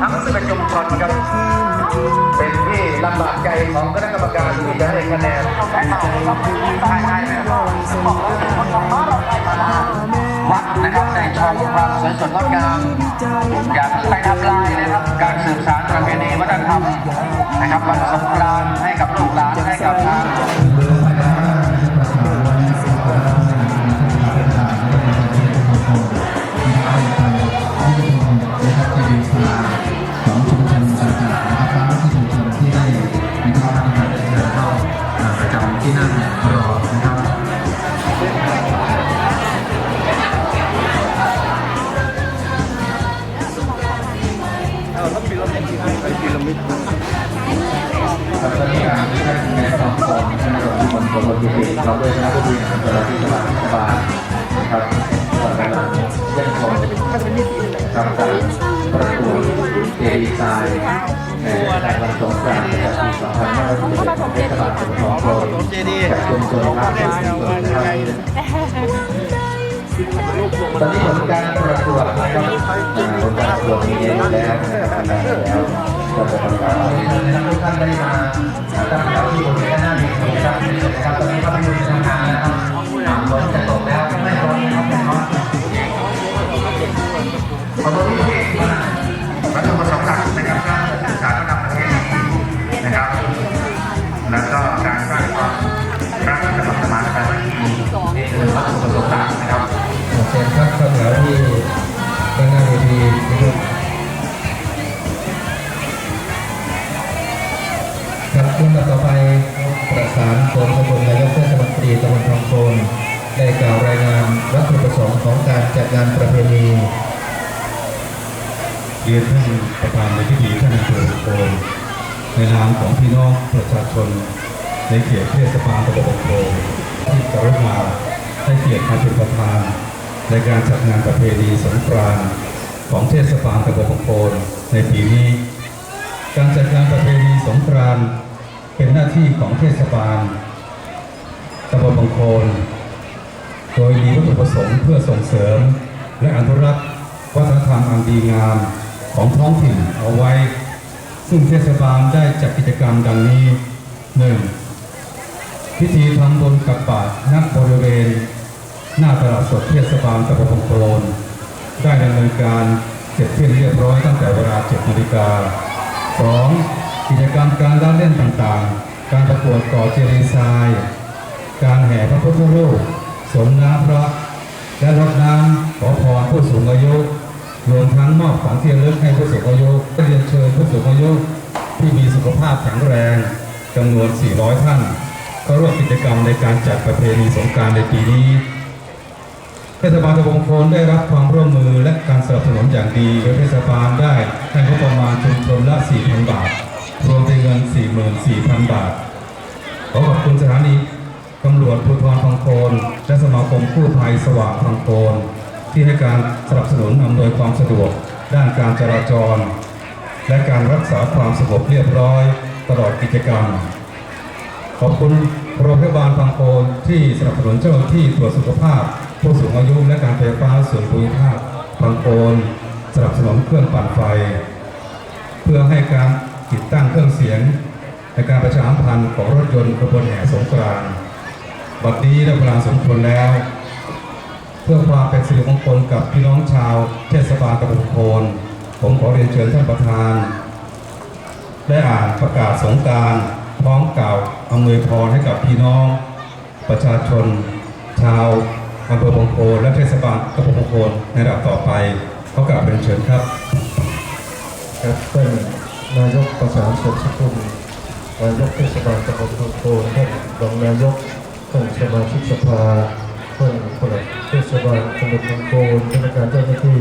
ครับทั้งสิบเอ็ดชุมชนครับเป็นที่ลำบากใจของคณะกรรมการที่จะให้คะแนนใช่ใช่วัดนะครับในชอมความสวยสดงดงามอย่าไปทำลายนะครับการสืบสานประเพณีวัฒนธรรมนะครับวันสงกรานต์ให้กับลูกหลานให้กับทาง มบูรณ์สุขพราอมด้วยนณะผู้บริหารสถานที่สบายนะครับต่อไปนั้นเรื่องของคำสั่งประกวดเจดีไซน์ในวันสงกรานต์ประจำปี2561เทศบาลสมทองโดยจากชุมชนรักสุขนะครับตอนนี้ผลการประกวดนะครับผลการประกวดมีเยอะแล้วนะครับแล้วก็จะทำการให้ท่านได้มาตั้งแถวที่บริเวณหน้าเวที ครับนะครับตอนนี้ก็ไปดูในทำงานนะครับอ่าฝนจะตกแล้วไม่ร้อนนะครับไม่ร้อนขอบคุณที่วัตถุประสงค์หลักนะครับสร้างสื่อสาระดับประเทศนะครับ แล้วก็การสร้างความรักสมัครสมานกันนี่คือวัตถุประสงค์หลักนะครับเชิญครับเข้าแถวที่ด้านหน้าเวที สานกรมตำรวจนายกเทศมนตรีตำบลทองโคนได้กล่าวรายงานวัตถุประสงค์ของการจัดงานประเพณีเรียนท่านประธานในพิธีท่านอำเภอโคนในนามของพี่น้องประชาชน ในเขตเทศบาลตำบลโคนที่กรุณาให้เกียรติมาเป็นประธาน ในการจัดงานประเพณีสงกรานต์ของเทศบาลตำบลโคนในปีนี้ การจัดงานประเพณีสงกรานต์ เป็นหน้าที่ของเทศบาลตำบลบางโคนโดยมีวัตถุประสงค์เพื่อส่งเสริม และอนุรักษ์วัฒนธรรมอันดีงามของท้องถิ่นเอาไว้ ซึ่งเทศบาลได้จัดกิจกรรมดังนี้ 1. พิธีทำบุญกับบาตรณบริเวณ หน้าตลาดสดเทศบาลตะบนโคลนได้ดำเนินการเสร็จสิ้นเรียบร้อยตั้งแต่เวลา 7 นาฬิกา 2. กิจกรรมการละเล่นต่างๆ การประกวดก่อเจดีย์ทราย การแห่พระพุทธรูปสมน้ำพระ และรดน้ำขอพรผู้สูงอายุ รวมทั้งมอบของที่ระลึกให้ผู้สูงอายุเรียนเชิญผู้สูงอายุที่มีสุขภาพแข็งแรงจำนวน 400 ท่านเข้าร่วมกิจกรรมในการจัดประเพณีสงกานต์ในปีนี้เทศบาลตะบงโคนได้รับความร่วมมือและการสนับสนุนอย่างดีโดยเทศบาลได้ให้งบประมาณชุมชนละ4,000 บาท รวมเป็นเงิน 44,000 บาท ขอขอบคุณสถานีตำรวจภูธรพังโคนและสมาคมกู้ภัยสว่างพังโคนที่ให้การสนับสนุนอำนวยความสะดวก ด้านการจราจร และการรักษาความสงบเรียบร้อยตลอดกิจกรรม ขอบคุณโรงพยาบาลพังโคนที่สนับสนุนเจ้าหน้าที่ตรวจสุขภาพ ผู้สูงอายุและการไฟฟ้าส่วนภูมิภาคพังโคนสนับสนุนเครื่องปั่นไฟ เพื่อให้การ ติดตั้งเครื่องเสียงในการประชาสัมพันธ์ของรถยนต์ขบวนแห่สงกรานต์บัดนี้ได้เวลาสมควรแล้ว เพื่อความเป็นสิริมงคลกับพี่น้องชาวเทศบาลตะบนโพนผมขอเรียนเชิญท่านประธาน ได้อ่านประกาศสงกรารพร้อมกล่าวอำนวยพรให้กับพี่น้อง ประชาชน ชาวอำเภอบางโพและเทศบาลตะบนบางโพนในระดับต่อไปเขอกราบเรียนเชิญครับครับท่าน นายกประสานสุขสกุลนายกเทศบาลตำบลทองโคนท่านรองนายกท่านสมาชิกสภาท่านปลัดเทศบาลตำบลทองโคนพนักงานเจ้าหน้าที่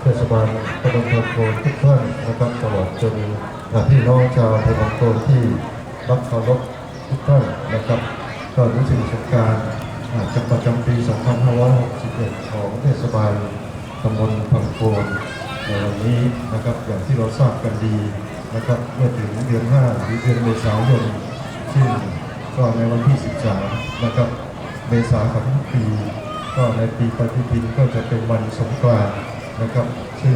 เทศบาลตำบลทองโคนทุกท่านนะครับตลอดจนพี่น้องชาวตำบลทองโคนที่รับเคารพทุกท่านนะครับก็รู้สึกสงการจะประจำปี 2561 ของเทศบาลตำบลพังโคนในวันนี้นะครับอย่างที่เราทราบกันดี นะครับเมื่อถึงเดือน5หรือเดือนเมษายนซึ่งก็ในวันที่ 13 นะครับเมษายของทุกปี ก็ในปีปฏิทินก็จะเป็นวันสงกรานต์นะครับ ซึ่ง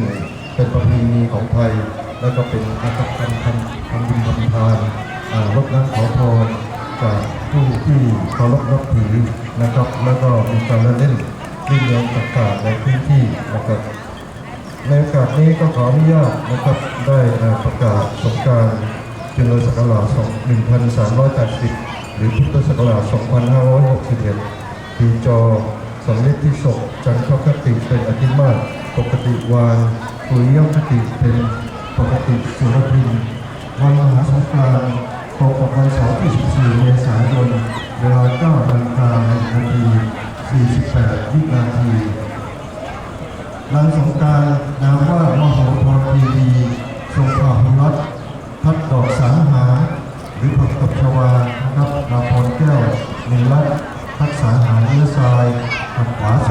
เป็นประเพณีของไทย แล้วก็เป็นนะครับการทำทำบุญทำทานอ่ารดน้ำขอพรจากผู้ที่เคารพนับถือนะครับ แล้วก็มีการเล่นวิ่งเล่นต่างๆในพื้นที่นะครับ ในโอกาสนี้ก็ขออนุญาตนะครับได้อ่อประกาศสงการเจริญศักราช1380 หรือพุทธศักราช 2561 ปีจอสำลิดที่ศกจันทรคติเป็นอธิมาศปกติวานปุริยคติเป็นปกติสุรพินวันมหาสงกรานต์ตรงกับวันเสาร์ที่ 14 เมษายน เวลา9นาฬิกา1นาที 48 วินาที นางสงการนามว่ามโหธรทีดีทรงพาพลัดทัดดอกสังหา หรือผักตบชวานะครับนาพรแก้วเนรัตทักษาหาเนื้อทรายหักขวาส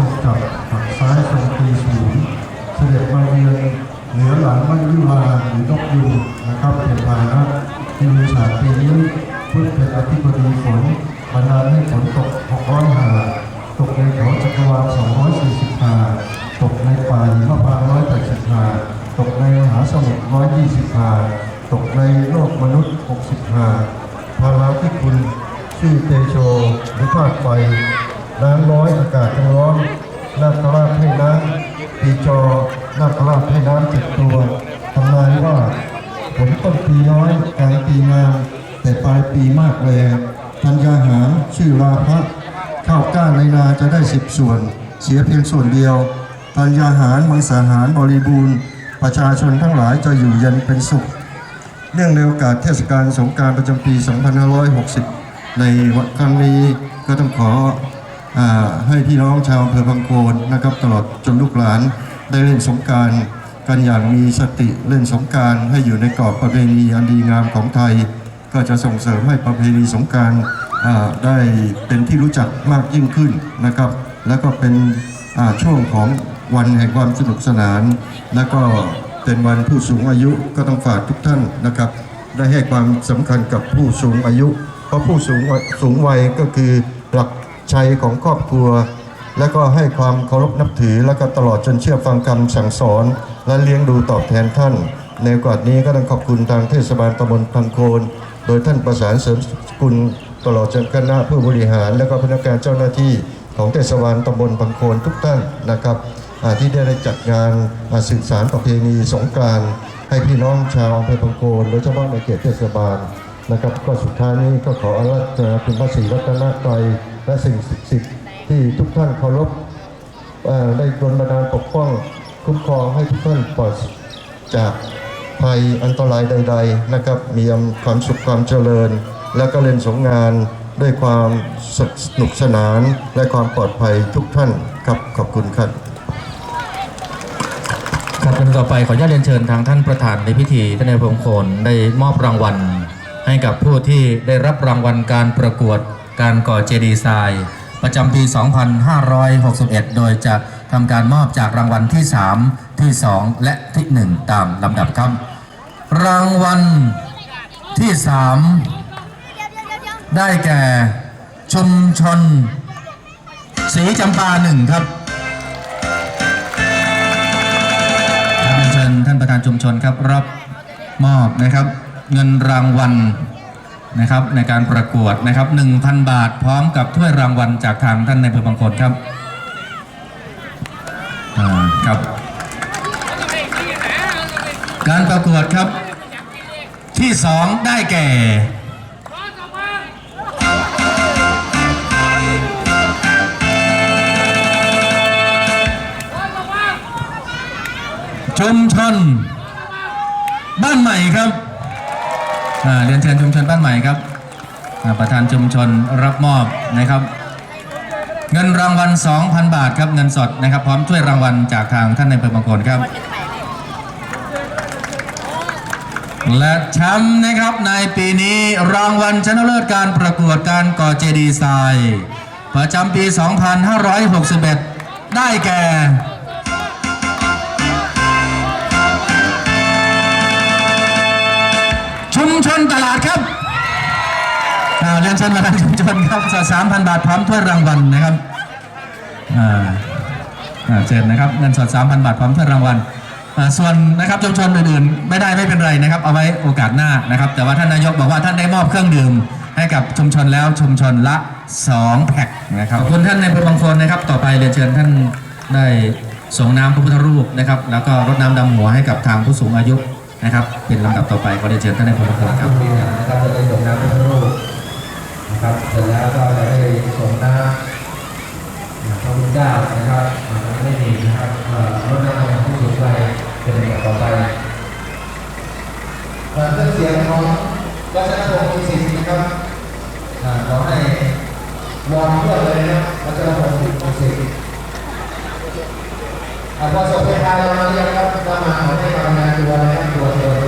ปีมากแรงธัญญาหารชื่อราพะข้าวก้านในนาจะได้สิบส่วน เสียเพียงส่วนเดียวธัญญาหารมังสาหารบริบูรณ์ ประชาชนทั้งหลายจะอยู่เย็นเป็นสุข เนื่องในโอกาสเทศกาลสงการประจำปี 2560 ในวันครั้งนี้ก็ต้องขออให้พี่น้องชาวอำเภอบางโคนนะครับตลอดจนลูกหลานได้เล่นสงการกันอย่างมีสติเล่นสงการให้อยู่ในกรอบประเพณีอันดีงามของไทย ก็จะส่งเสริมให้ประเพณีสงการได้เป็นที่รู้จักมากยิ่งขึ้นนะครับ แล้วก็เป็นช่วงของวันแห่งความสนุกสนาน แล้วก็เป็นวันผู้สูงอายุก็ต้องฝากทุกท่านนะครับ ได้ให้ความสำคัญกับผู้สูงอายุ เพราะผู้สูงสูงวัยก็คือหลักชัยของครอบครัว และก็ให้ความเคารพนับถือ และก็ตลอดจนเชื่อฟังคำสั่งสอน และเลี้ยงดูตอบแทนท่าน ในโอกาสนี้ก็ต้องขอบคุณทางเทศบาลตำบลพังโคน โดยท่านประสานเสริมสกุลตลอดจนคณะผู้บริหาร และก็พนักงานเจ้าหน้าที่ของเทศบาลตำบลพังโคนทุกท่านนะครับที่ได้จัดงานาสืบสารประเพณีสงกรานต์ให้พี่น้องชาวอำเภอพังโคนโดยเฉพาะในเขตเทศบาลนะครับ ก็สุดท้ายนี้ก็ขออาราธนาคุณพระศรีรัตนตรัยและสิ่งศักดิ์สิทธิ์ที่ทุกท่านเคารพได้ดลบันดาลปกป้องคุ้มครองให้ทุกท่านปลอดจาก ภัยอันตรายใด ๆ นะครับ มีความสุขความเจริญ และก็เล่นสงงานด้วยความสนุกสนานและความปลอดภัยทุกท่านครับขอบคุณครับครับลำดับต่อไปขออนุญาตเรียนเชิญทางท่านประธานในพิธีท่านนายพงโคนได้มอบรางวัล ให้กับผู้ที่ได้รับรางวัลการประกวดการก่อเจดีย์ทรายประจำปี 2561 โดยจะทำการมอบจากรางวัลที่ 3 ที่ 2 และที่ 1 ตามลำดับครับ รางวัลที่3ได้แก่ชุมชนสีจำปาหนึ่งครับเรียนเชิญท่านประธานชุมชนครับรับมอบนะครับ เงินรางวัลนะครับในการประกวดนะครับ 1,000 บาทพร้อมกับถ้วยรางวัลจากทางท่านในายอำเภอบางคนครับครับ การประกวดครับ ที่สองได้แก่ชุมชนบ้านใหม่ครับเรียนเชิญชุมชนบ้านใหม่ครับ ประธานชุมชนรับมอบนะครับ เงินรางวัล 2,000 บาทครับเงินสดนะครับ พร้อมถ้วยรางวัลจากทางท่านในเภอบางคนครับ และแชมป์นะครับในปีนี้รางวัลชนะเลิศการประกวดการก่อเจดีย์ทรายประจำปี 2561 ได้แก่ ชุมชนตลาดครับอ่าเรียนเชิญมาทางชุมชนครับสามพันบาทพร้อมถ้วยรางวัลนะครับอ่าอ่าเชิญนะครับเงินสด3,000 บาทพร้อมถ้วยรางวัล ส่วนนะครับชุมชนอื่นๆไม่ได้ไม่เป็นไรนะครับ เอาไว้โอกาสหน้านะครับ แต่ว่าท่านนายกบอกว่าท่านได้มอบเครื่องดื่ม ให้กับชุมชนแล้วชุมชนละ 2 แพ็คนะครับขอบคุณท่านในพระบางคนนะครับ ต่อไปเรียนเชิญท่านได้ส่งน้ำพระพุทธรูปนะครับ แล้วก็รดน้ำดำหัวให้กับทางผู้สูงอายุนะครับ เป็นลำดับต่อไปขอเรียนเชิญท่านในพระบางคนครับนะครับจะได้ส่งน้ำพระพุทธรูปนะครับเสร็จแล้วก็จะได้ส่งน้ำพระพุทธเจ้านะครับไม่มีนะครับรถน้ำของผู้สูงวัย เป็นลำดับต่อไปอ่าเครื่องเสียงของวัชรพงศ์ศิษย์นะครับขอให้วอนเพื่อเลยนะครับวัชรพงศ์ศิษย์อ่าพอส่งไปทางเรามาเรียกครับก็มาขอให้กำลังตัวนะครับตัวตัว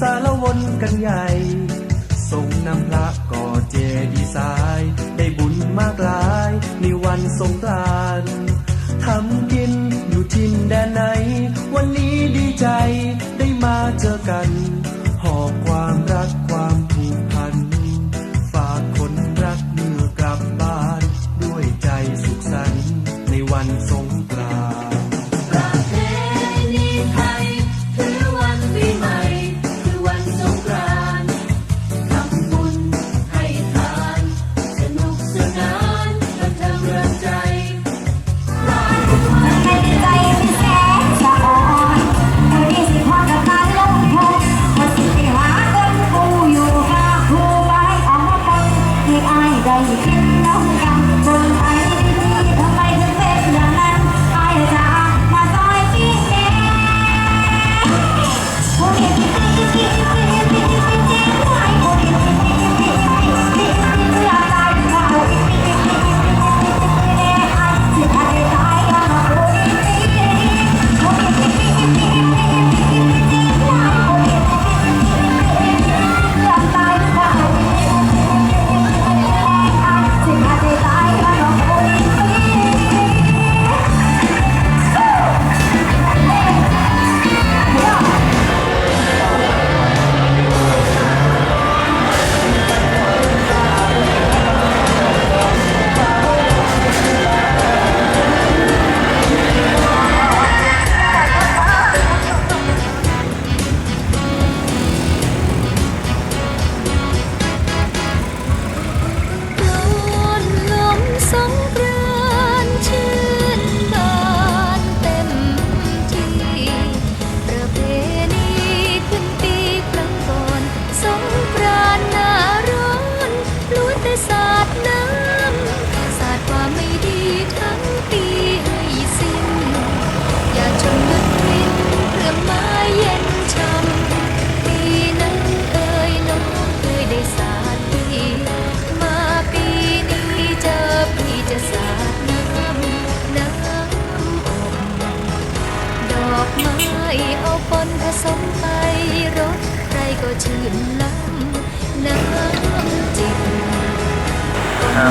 สารวนกันใหญ่ทรงนำพระก่อเจดีสาย ได้บุญมากลาย ในวันสงกรานต์ทำกินอยู่ทินแดนไหน วันนี้ดีใจได้มาเจอกัน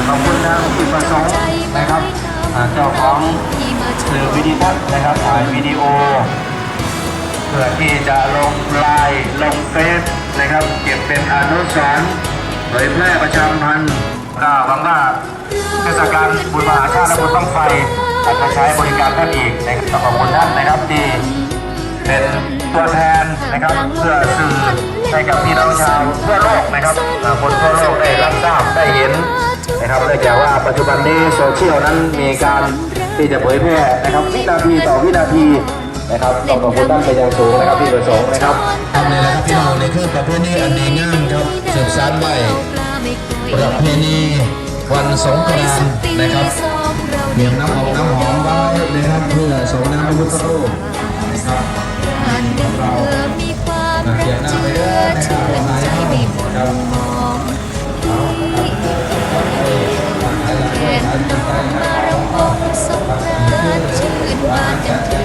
ขอบคุณทางผู้ประสงค์นะครับเจ้าของสื่อวิดีทัศน์นะครับถ่ายวิดีโอเพื่อที่จะลงไลน์ลงเฟซนะครับ เก็บเป็นอนุสรณ์เผยแพร่ประชาสัมพันธ์ก็หวังว่าเทศกาลบุญมหาชาติและบุญต้องไฟอาจจะใช้บริการท่านอีกนะครับขอบคุณท่านนะครับที่เป็นตัวแทนนะครับเพื่อสื่อให้กับพี่น้องชาวทั่วโลกนะครับคนทั่วโลกได้รับทราบได้เห็น นะครับเนื่องจากว่าปัจจุบันนี้โซเชียลนั้นมีการที่จะเผยแพร่นะครับวินาทีต่อวินาทีนะครับต้องขอบคุณท่านเป็นอย่างสูงนะครับพี่ประสงค์นะครับครับนี่แหละครับพี่น้องนี่คือประเพณีอันดีงามครับสืบสานไว้ประเพณีวันสงกรานต์นะครับเมียงน้ำหอมน้ำหอมไว้นะครับเพื่อส่งน้ำพระพุทธรูปนะครับมีความเกียรติหน้าไปเด้อ Yeah.